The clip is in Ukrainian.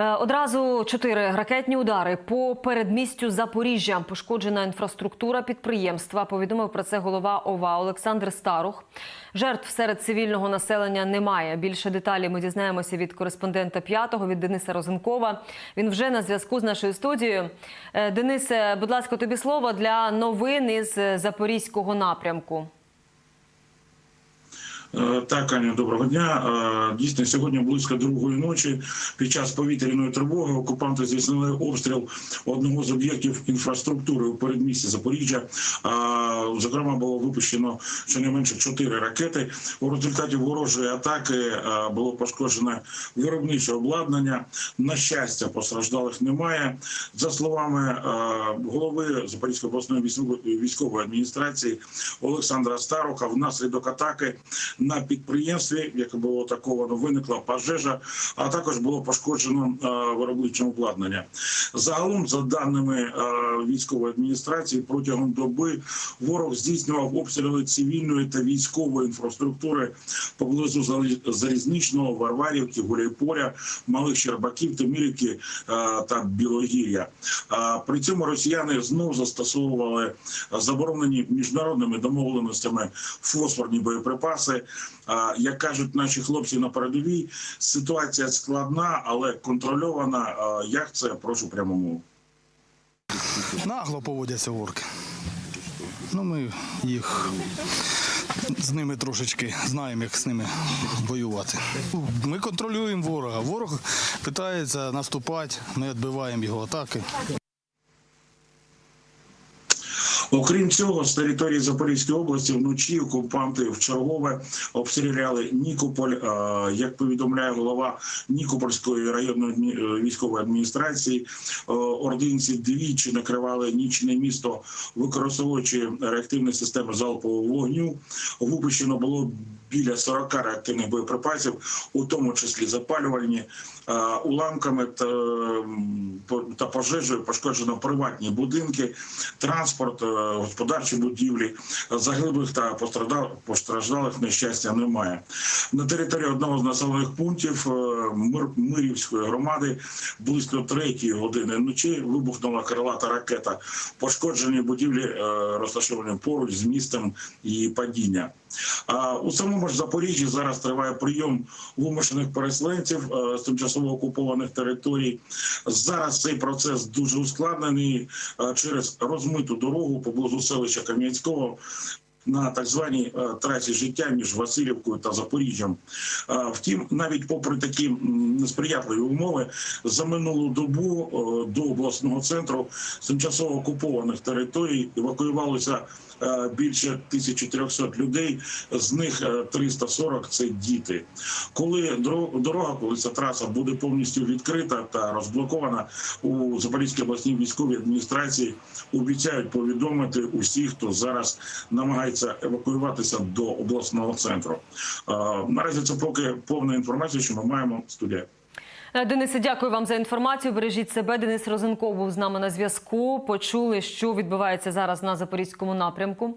Е, Одразу чотири ракетні удари по передмістю Запоріжжя. Пошкоджена інфраструктура підприємства. Повідомив про це голова ОВА Олександр Старух. Жертв серед цивільного населення немає. Більше деталі ми дізнаємося від кореспондента п'ятого від Дениса Розенкова. Він вже на зв'язку з нашою студією. Е, Денисе, будь ласка, тобі слово для новин із запорізького напрямку. Е, Так, Аню, доброго дня. Е, Дійсно, сьогодні близько другої ночі під час повітряної тривоги окупанти здійснили обстріл одного з об'єктів інфраструктури у передмісті Запоріжжя. Е, Зокрема, було випущено щонайменше чотири ракети. У результаті ворожої атаки було пошкоджене виробниче обладнання. На щастя, постраждалих немає. За словами голови Запорізької обласної військової- адміністрації Олександра Старуха, внаслідок атаки на підприємстві, яке було атаковано, виникла пожежа, а також було пошкоджено е, виробниче обладнання. Загалом, за даними е, військової адміністрації, протягом доби ворог здійснював обстріли цивільної та військової інфраструктури поблизу залізничного, Варварівки, Гуляйполя, Малих Щербаків, Тимирівки е, та Білогір'я. При цьому росіяни знов застосовували заборонені міжнародними домовленостями фосфорні боєприпаси. Як кажуть наші хлопці на передовій, ситуація складна, але контрольована. Як це прошу прямо мову? Нагло поводяться орки. Ну, ми їх з ними трошечки знаємо, як з ними воювати. Ми контролюємо ворога. Ворог питається наступати, ми відбиваємо його атаки. Окрім цього, з території Запорізької області вночі окупанти вчергове обстріляли Нікополь. Як повідомляє голова Нікопольської районної е, військової адміністрації, е, ординці двічі накривали нічне місто, використовуючи реактивні системи залпового вогню. Випущено було біля 40 реактивних боєприпасів, у тому числі запалювальні е, уламками та, пожежею пошкоджено приватні будинки, транспорт, господарчі будівлі. Загиблих та постраждал- постраждалих нещастя немає. На території одного з населених пунктів е, Мирівської громади близько третьої години ночі вибухнула крилата ракета. Пошкоджені будівлі е, розташовані поруч з містом її падіння. У самому ж Запоріжжі зараз триває прийом вимушених переселенців е, з тимчасово окупованих територій. Зараз цей процес дуже ускладнений е, через розмиту дорогу поблизу селища Кам'янського. На так званій е, трасі життя між Васильівкою та Запоріжжям. Е, Втім, навіть попри такі несприятливі умови, за минулу добу е, до обласного центру з тимчасово окупованих територій евакуювалося більше 1300 людей. З них е, 340 – це діти. Коли дорога, коли ця траса буде повністю відкрита та розблокована у Запорізькій обласній військовій адміністрації, обіцяють повідомити усіх, хто зараз намагається евакуюватися до обласного центру. Е, Наразі це поки повна інформація, що ми маємо студія. Е, Денисе, дякую вам за інформацію. Бережіть себе. Денис Розенков був з нами на зв'язку. Почули, що відбувається зараз на запорізькому напрямку.